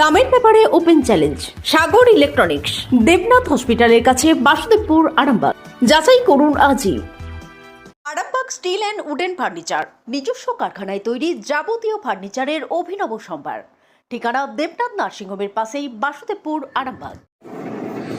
দামের ব্যাপারে open challenge, Sagar electronics, Debnath হসপিটালের কাছে বাসুদেবপুর, আরামবাগ। যাচাই করুন আজই। Arambagh steel and wooden furniture, নিজস্ব কারখানায় তৈরি যাবতীয় ফার্নিচারের অভিনব সম্ভার। ঠিকানা দেবনাথ নার্সিংহোমের পাশেই বাসুদেবপুর, আরামবাগ।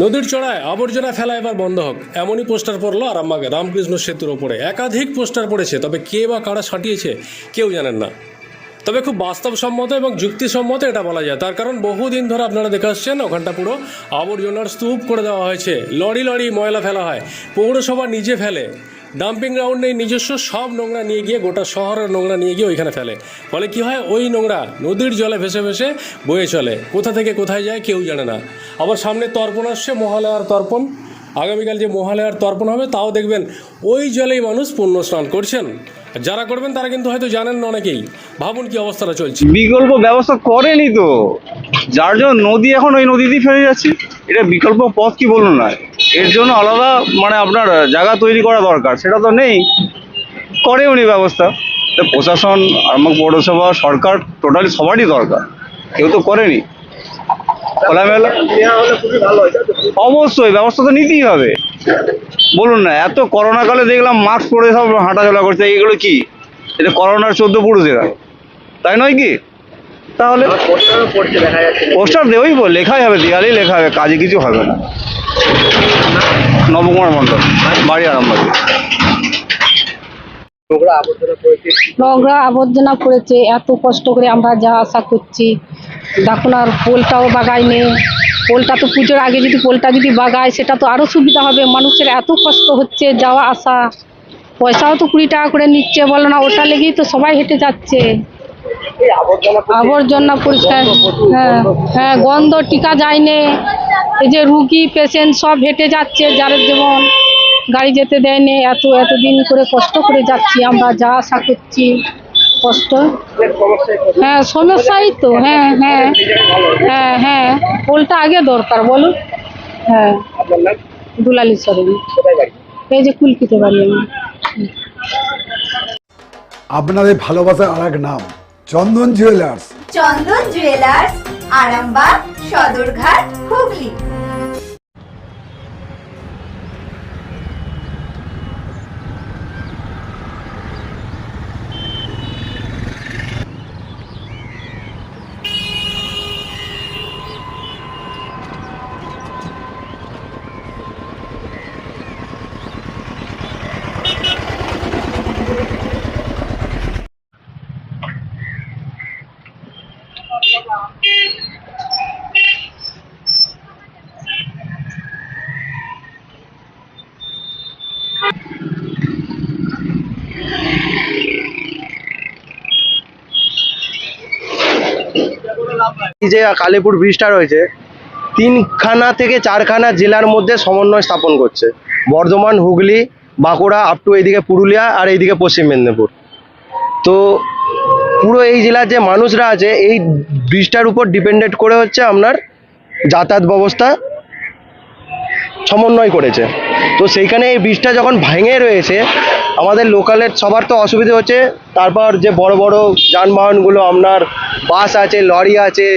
নদীর চড়ায় আবর্জনা ফেলা এবার বন্ধ হোক, এমনই পোস্টার পড়ল আরামবাগে। রামকৃষ্ণ সেতুর ওপরে। একাধিক পোস্টার পড়েছে, তবে কে বা কারা সাটিয়েছে কেউ জানেন না। তবে খুব বাস্তবসম্মত এবং যুক্তিসম্মত এটা বলা যায়। তার কারণ বহুদিন ধরে আপনারা দেখে আসছেন, ওখানটা পুরো আবর্জনার স্তূপ করে দেওয়া হয়েছে। লরি লরি, ময়লা ফেলা হয়। পৌরসভা নিজে ফেলে। ডাম্পিং গ্রাউন্ড নেই, নিজস্ব সব নোংরা নিয়ে গিয়ে গোটা শহরের নোংরা নিয়ে গিয়ে ওইখানে ফেলে। ফলে কি হয়? ওই নোংরা নদীর জলে ভেসে ভেসে বয়ে চলে। কোথা থেকে কোথায় যায় কেউ জানে না। আবার সামনে তর্পণ আসছে, মহালয়ার তর্পণ। আগামীকাল যে মহালয়ার তর্পণ হবে, তাও দেখবেন ওই জলেই মানুষ পুণ্য স্নান করছেন। যারা করবেন তারা কিন্তু হয়তো জানেন না অনেকেই। ভাবুন কি অবস্থাটা চলছে। বিকল্প ব্যবস্থা করেনি তো। যার জন্য নদী এখন ওই নদী দিয়ে ফেলে যাচ্ছে। এটা বিকল্প পথ কি বলুন না এর জন্য আলাদা মানে আপনার জায়গা তৈরি করা দরকার, সেটা তো নেই। করেওনি ব্যবস্থা। তো প্রশাসন আমার পৌরসভা, সরকার, টোটালি সবারই দরকার। কেউ তো করেনি। খোলামেলা? অবশ্যই, ব্যবস্থা তো নিতেই হবে। বলুন না এত করোনা কালে দেখলাম মাস্ক পরে সব হাঁটাচলা করছে এগুলো কি? এটা করোনার চোদ্দ পুরুষেরা। তাই নয় কি? তাহলে পোস্টার দেওয়াই বল লেখাই হবে দেয়ালেই লেখা হবে কাজে কিছু হবে না। নবকুমার মন্ডল বাড়ি আরামবাগ। নোংরা আবর্জনা করেছে এত কষ্ট করে আমরা যা আশা করছি। দেখুন আর পোলটাও বাগায় নেই পোলটা তো পুজোর আগে যদি পোলটা যদি বাগায় সেটা তো আরও সুবিধা হবে। মানুষের এত কষ্ট হচ্ছে যাওয়া আসা। পয়সাও তো কুড়ি টাকা করে নিচ্ছে বলো না ওটা লেগেই তো সবাই হেঁটে যাচ্ছে। আবর্জনা পরিষ্কার হ্যাঁ হ্যাঁ গন্ধ টিকা যায়নি। এই যে রুগী পেশেন্ট সব হেঁটে যাচ্ছে যার যেমন গাড়ি যেতে দেয়নি এত এতদিন করে কষ্ট করে যাচ্ছি আমরা যা আশা করছি কষ্ট। হ্যাঁ সমস্যাই তো হ্যাঁ হ্যাঁ হ্যাঁ হ্যাঁ পোলটা আগে দরকার বলুন। হ্যাঁ দুলালি সরেন। এই যে কুলকিতে বাড়ি আমার। আপনাদের ভালোবাসার আর এক নাম চন্দন জুয়েলার্স চন্দন জুয়েলার্স আরামবাগ সদরঘাট হুগলি এই যে কালীপুর ব্রিজটা রয়েছে, তিনখানা থেকে চারখানা জেলার মধ্যে সমন্বয় স্থাপন করছে। বর্ধমান, হুগলি, বাঁকুড়া আপ টু এইদিকে পুরুলিয়া আর এইদিকে পশ্চিম মেদিনীপুর। তো পুরো এই জেলার যে মানুষরা আছে, এই ব্রিজটার উপর ডিপেন্ডেন্ট করে হচ্ছে আপনার যাতায়াত ব্যবস্থা সমন্বয় করেছে। তো সেইখানে এই ব্রিজটা যখন ভেঙে রয়েছে, আমাদের লোকালের সবার তো অসুবিধা হচ্ছে। তারপর যে বড় বড় যানবাহনগুলো, আপনার বাস আছে লরি আছে,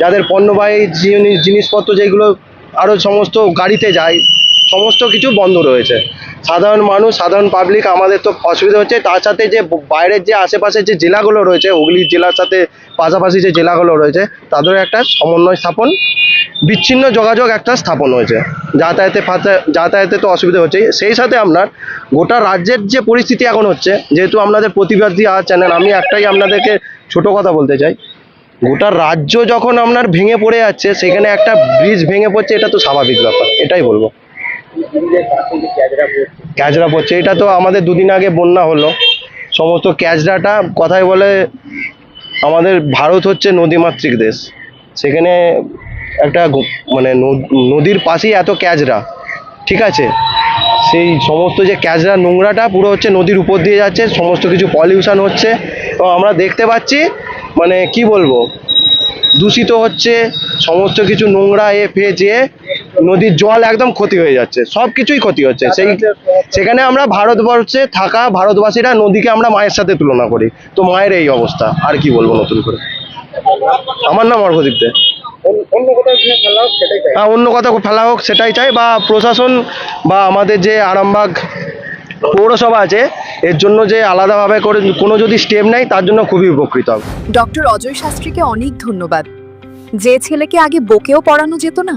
যাদের পণ্যবাহী জিনিস জিনিসপত্র যেগুলো আরও সমস্ত গাড়িতে যায়, সমস্ত কিছু বন্ধ রয়েছে। সাধারণ মানুষ, সাধারণ পাবলিক আমাদের তো অসুবিধা হচ্ছে। তার সাথে যে বাইরের যে আশেপাশের যে জেলাগুলো রয়েছে, হুগলি জেলার সাথে পাশাপাশি যে জেলাগুলো রয়েছে তাদের একটা সমন্বয় স্থাপন, বিচ্ছিন্ন যোগাযোগ একটা স্থাপন হয়েছে। যাতায়াতে ফাতা, যাতায়াতে তো অসুবিধা হচ্ছেই। সেই সাথে আপনার গোটা রাজ্যের যে পরিস্থিতি এখন হচ্ছে, যেহেতু আপনাদের প্রতিবাদী আর চ্যানেল আমি একটাই আপনাদেরকে ছোট কথা বলতে চাই। গোটা রাজ্য যখন আপনার ভেঙে পড়ে যাচ্ছে, সেখানে একটা ব্রিজ ভেঙে পড়ছে, এটা তো স্বাভাবিক ব্যাপার, এটাই বলব। ক্যাচরা পড়ছে। এটা তো আমাদের দুদিন আগে বন্যা হলো। সমস্ত ক্যাচরাটা কথায় বলে আমাদের ভারত হচ্ছে নদীমাতৃক দেশ। সেখানে একটা মানে নদীর পাশেই এত ক্যাচরা ঠিক আছে? সেই সমস্ত যে ক্যাচরা নোংরাটা পুরো হচ্ছে নদীর উপর দিয়ে যাচ্ছে, সমস্ত কিছু পলিউশন হচ্ছে। এবং আমরা দেখতে পাচ্ছি মানে কি বলব? দূষিত হচ্ছে, সমস্ত কিছু নোংরা এ ফে যেয়ে নদীর জল একদম ক্ষতি হয়ে যাচ্ছে, সব কিছুই ক্ষতি হচ্ছে। সেই সেখানে আমরা ভারতবর্ষে থাকা ভারতবাসীরা নদীকে আমরা মায়ের সাথে তুলনা করি। তো মায়ের এই অবস্থা, আর কি বলব নতুন করে? আমার নাম অর্ঘদীপ দে। হ্যাঁ অন্য কথা ফেলা হোক, সেটাই চাই। বা প্রশাসন বা আমাদের যে আরামবাগ পৌরসভা আছে, এর জন্য যে আলাদাভাবে করে কোনো যদি স্টেপ নেয়, তার জন্য খুবই উপকৃত হবে। ডক্টর অজয় শাস্ত্রীকে অনেক ধন্যবাদ। যে ছেলেকে আগে বকেও পড়ানো যেত না